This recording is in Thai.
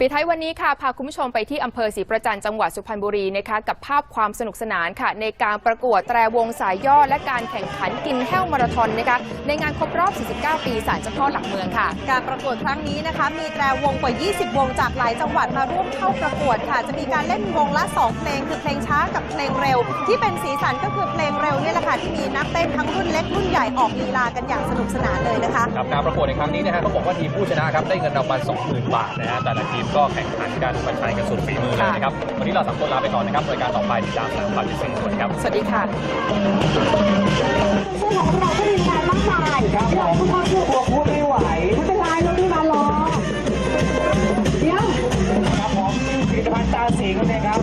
ปิดท้ายวันนี้ค่ะพาคุณผู้ชมไปที่อำเภอศรีประจันต์จังหวัดสุพรรณบุรีนะคะกับภาพความสนุกสนานค่ะ ในการประกวดแตรวงสายย่อและการแข่งขันกินแห้วมาราธอนนะคะในงานครบรอบ 49 ปีศาลเจ้าพ่อหลักเมืองค่ะ การประกวดครั้งนี้นะคะมีแตรวงกว่า 20 วงจากหลายจังหวัดมาร่วมเข้าประกวดค่ะ จะมีการเล่นวงละ 2 เพลงคือเพลงช้ากับเพลงเร็ว ที่เป็นสีสันก็คือเพลงเร็วนี่แหละค่ะที่มีนักเต้นทั้งรุ่นเล็กรุ่นใหญ่ออกลีลากันอย่างสนุกสนานเลยนะคะครับการประกวดในครั้งนี้นะฮะเขาบอกว่าทีมผู้ชนะครับได้เงินรางวัล20,000 บาทนะฮะแต่ละทีมก็แข่งขันกันประชัยกันสุดฝีมือเลยนะครับวันนี้เราสามคนลาไปก่อนนะครับรายการต่อไปติดตามทางข่าวที่สี่ส่วนครับสวัสดีค่ะเรื่องของเราก็มีงานมากมายครับเราคุณพ่อช่วยหัวคุณไม่ไหวไม่เป็นไรเราที่มารอเดี๋ยวครับผมกิจพันตาสิงห์นะครับ